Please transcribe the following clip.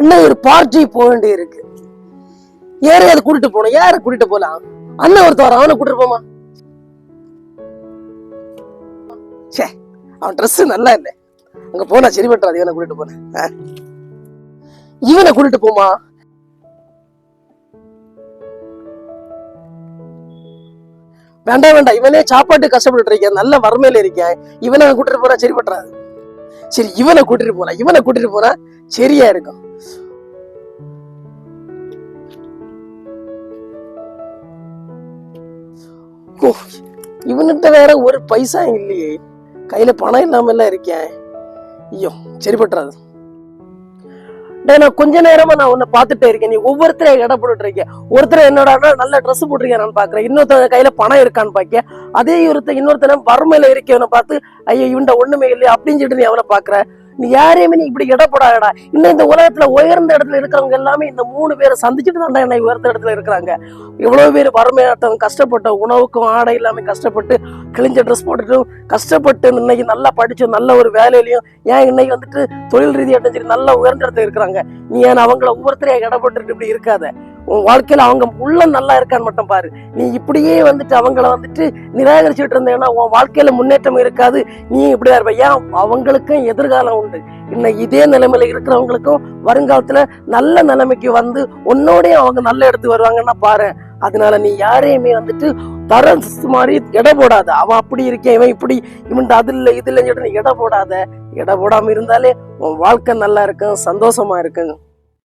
இன்னும் ஒரு பார்ட்டி போக வேண்டி இருக்கு யாரையாவது கூட்டிட்டு போகணும்? யாரை கூட்டிட்டு போலாம் அண்ணன் ஒருத்தர் அவனை கூட்டிட்டு போமா? சே அவன் ட்ரெஸ் நல்லா இல்லை. அங்க போனா சரி பண்றாது இவனை கூட்டிட்டு போனேன் இவனை கூட்டிட்டு போமா? வேண்டாம் வேண்டாம். இவனே சாப்பாட்டு கஷ்டப்பட்டு இருக்கேன். நல்ல வறுமையில இருக்கேன். இவனை கூட்டிட்டு போனா சரி பண்றாது சரி இவனை கூட்டிட்டு போலாம். இவனை கூட்டிட்டு போனா சரியா இருக்கும். இவன்கிட்ட வேற ஒரு பைசா இல்லையே. கையில பணம் இல்லாம எல்லாம் இருக்கேன் ஐயோ சரி பட்டுறாது நான் கொஞ்ச நேரமா நான் உன்னை பார்த்துட்டே இருக்கேன். நீ ஒவ்வொருத்தரையும் எடை போட்டுட்டு இருக்க ஒருத்தர் என்னடான்னா நல்ல ட்ரெஸ் போட்டிருக்கேன் நான் பாக்குறேன் இன்னொருத்தன் கையில பணம் இருக்கான்னு பாக்க அதே ஒருத்தன் இன்னொருத்தன வறுமையில இருக்கவனை பார்த்து ஐயோ இவன்ட ஒண்ணுமே இல்லையா அப்படின்னு சொல்லிட்டு நீ அவனை பாக்குற நீ யாரையுமே நீ இப்படி எடை இன்னும் இந்த உலகத்துல உயர்ந்த இடத்துல இருக்கிறவங்க எல்லாமே இந்த மூணு பேரை சந்திச்சுட்டு தான்டா என்ன உயர்ந்த இடத்துல இருக்கிறாங்க. எவ்வளவு பேர் வறுமையாட்டவங்க கஷ்டப்பட்ட உணவுக்கும் ஆடை இல்லாம கஷ்டப்பட்டு கிழிஞ்ச ட்ரெஸ் போட்டுட்டும் கஷ்டப்பட்டு இன்னைக்கு நல்லா படிச்சு நல்ல ஒரு வேலையிலையும் ஏன் இன்னைக்கு வந்துட்டு தொழில் ரீதியாட்டும் சரி நல்லா உயர்ந்த இடத்துல இருக்கிறாங்க. நீ ஏன் அவங்கள ஒவ்வொருத்தரையும் இடப்பட்டு இப்படி இருக்காத? உன் வாழ்க்கையில அவங்க உள்ள நல்லா இருக்கான்னு மட்டும் பாரு. நீ இப்படியே வந்துட்டு அவங்கள வந்துட்டு நிராகரிச்சுட்டு இருந்தேன்னா உன் வாழ்க்கையில முன்னேற்றம் இருக்காது. நீ இப்படியா இருப்ப. ஏன்? அவங்களுக்கும் எதிர்காலம் உண்டு. இன்னும் இதே நிலைமையில இருக்கிறவங்களுக்கும் வருங்காலத்துல நல்ல நிலைமைக்கு வந்து உன்னோடய அவங்க நல்ல இடத்துக்கு வருவாங்கன்னா பாரு. அதனால நீ யாரையுமே வந்துட்டு தர மாதிரி எடை போடாத. அவன் அப்படி இருக்கேன் இவன் இப்படி இவன் அது இல்லை இது இல்லைன்னு சொல்லிட்டு நீ எடை போடாத. எடை போடாம இருந்தாலே உன் வாழ்க்கை நல்லா இருக்கும் சந்தோஷமா இருக்கும்.